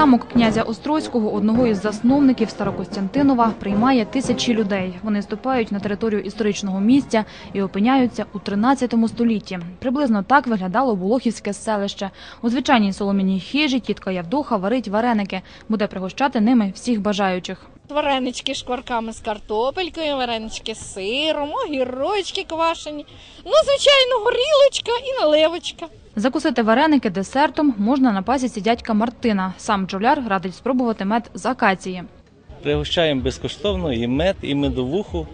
Замок князя Острозького, одного із засновників Старокостянтинова, приймає тисячі людей. Вони ступають на територію історичного місця і опиняються у 13 столітті. Приблизно так виглядало Болохівське селище. У звичайній солом'яній хижі тітка Явдоха варить вареники, буде пригощати ними всіх бажаючих. Варенички з шкварками з картопелькою, варенички з сиром, огірочки квашені. Ну, звичайно, горілочка і наливочка. Закусити вареники десертом можна на пасіці дядька Мартина. Сам бджоляр радить спробувати мед з акації. Пригощаємо безкоштовно і мед, і медовуху.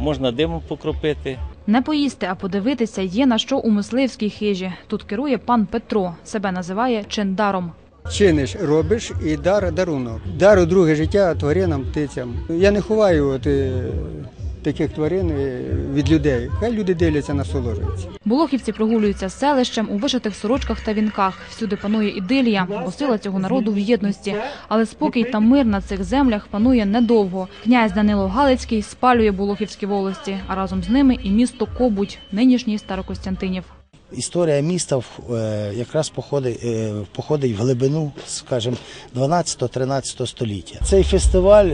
Можна димом покропити. Не поїсти, а подивитися є на що у мисливській хижі. Тут керує пан Петро. Себе називає чиндаром. чиниш, робиш і дар дарунок. Дар у друге життя тваринам, птицям. Я не ховаю от, е, таких тварин е, від людей. Хай люди дивляться, насолоджуються. Болохівці прогулюються селищем у вишитих сорочках та вінках. Всюди панує ідилія, бо сила цього народу в єдності. Але спокій та мир на цих землях панує недовго. Князь Данило Галицький спалює Болохівські волості, а разом з ними і місто Кобуть, нинішній Старокостянтинів. Історія міста е, якраз походить, е, походить в глибину, скажімо, 12-13 століття. Цей фестиваль,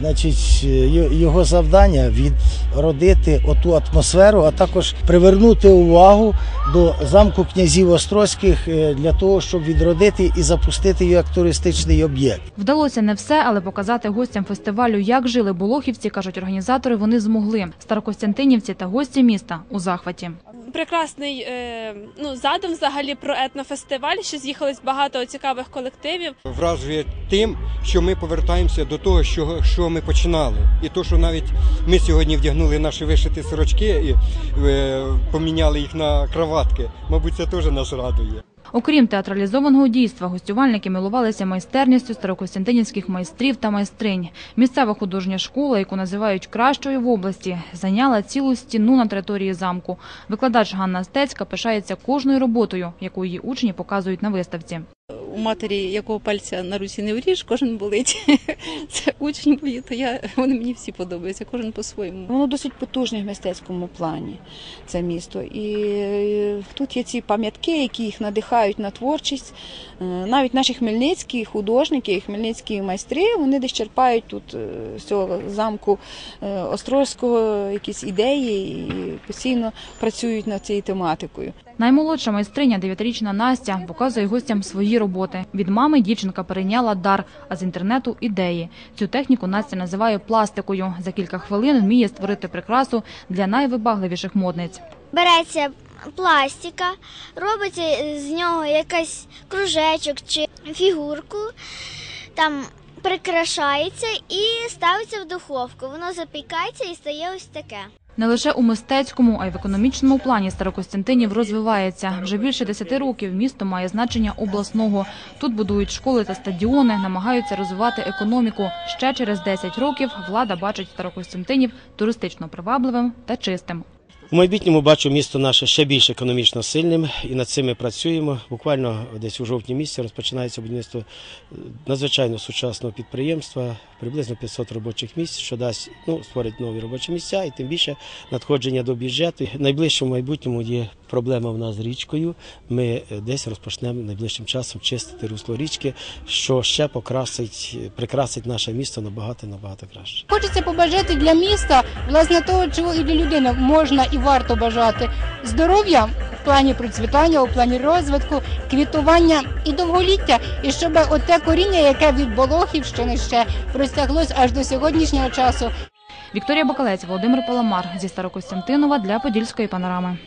значить, його завдання відродити оту атмосферу, а також привернути увагу до замку князів Острозьких е, для того, щоб відродити і запустити його як туристичний об'єкт. Вдалося не все, але показати гостям фестивалю, як жили болохівці, кажуть організатори, вони змогли. Старокостянтинівці та гості міста у захваті. прекрасний е, ну, задум взагалі про етнофестиваль, що з'їхались багато цікавих колективів. вражує тим, що ми повертаємося до того, що, що ми починали. І то, що навіть ми сьогодні вдягнули наші вишиті сорочки і е, поміняли їх на краватки, мабуть, це теж нас радує. Окрім театралізованого дійства, гостювальники милувалися майстерністю старокостянтинівських майстрів та майстринь. Місцева художня школа, яку називають кращою в області, зайняла цілу стіну на території замку. Викладач Ганна Стецька пишається кожною роботою, яку її учні показують на виставці. У матері якого пальця на руці не вріж, кожен болить. Це учні мої, то я вони мені всі подобаються, кожен по-своєму. Воно досить потужне в мистецькому плані, це місто. І тут є ці пам'ятки, які їх надихають на творчість. Е, Навіть наші хмельницькі художники, хмельницькі майстри, вони десь черпають тут е, з цього замку е, Острозького якісь ідеї і постійно працюють над цією тематикою. Наймолодша майстриня, дев'ятирічна Настя, показує гостям свої роботи. Від мами дівчинка перейняла дар, а з інтернету ідеї. Цю техніку Настя називає пластикою. За кілька хвилин вміє створити прикрасу для найвибагливіших модниць. береться пластика, робиться з нього якийсь кружечок чи фігурку, там прикрашається і ставиться в духовку. Воно запікається і стає ось таке. Не лише у мистецькому, а й в економічному плані Старокостянтинів розвивається. Вже більше 10 років місто має значення обласного. Тут будують школи та стадіони, намагаються розвивати економіку. Ще через 10 років влада бачить Старокостянтинів туристично привабливим та чистим. У майбутньому бачу місто наше ще більш економічно сильним, і над цим ми працюємо. Буквально десь у жовтні місяці розпочинається будівництво е, надзвичайно сучасного підприємства, приблизно 500 робочих місць, що дасть ну, створить нові робочі місця і тим більше надходження до бюджету. В найближчому майбутньому є проблема в нас з річкою. Ми е, десь розпочнемо найближчим часом чистити русло річки, що ще покрасить, прикрасить наше місто набагато набагато краще. Хочеться побажати для міста, власне, того, чого і для людини можна і варто бажати здоров'я в плані процвітання, у плані розвитку, квітування і довголіття, і щоб оте коріння, яке від Болохівщини ще простяглось аж до сьогоднішнього часу, Вікторія Бакалець, Володимир Паламар зі Старокостянтинова для Подільської панорами.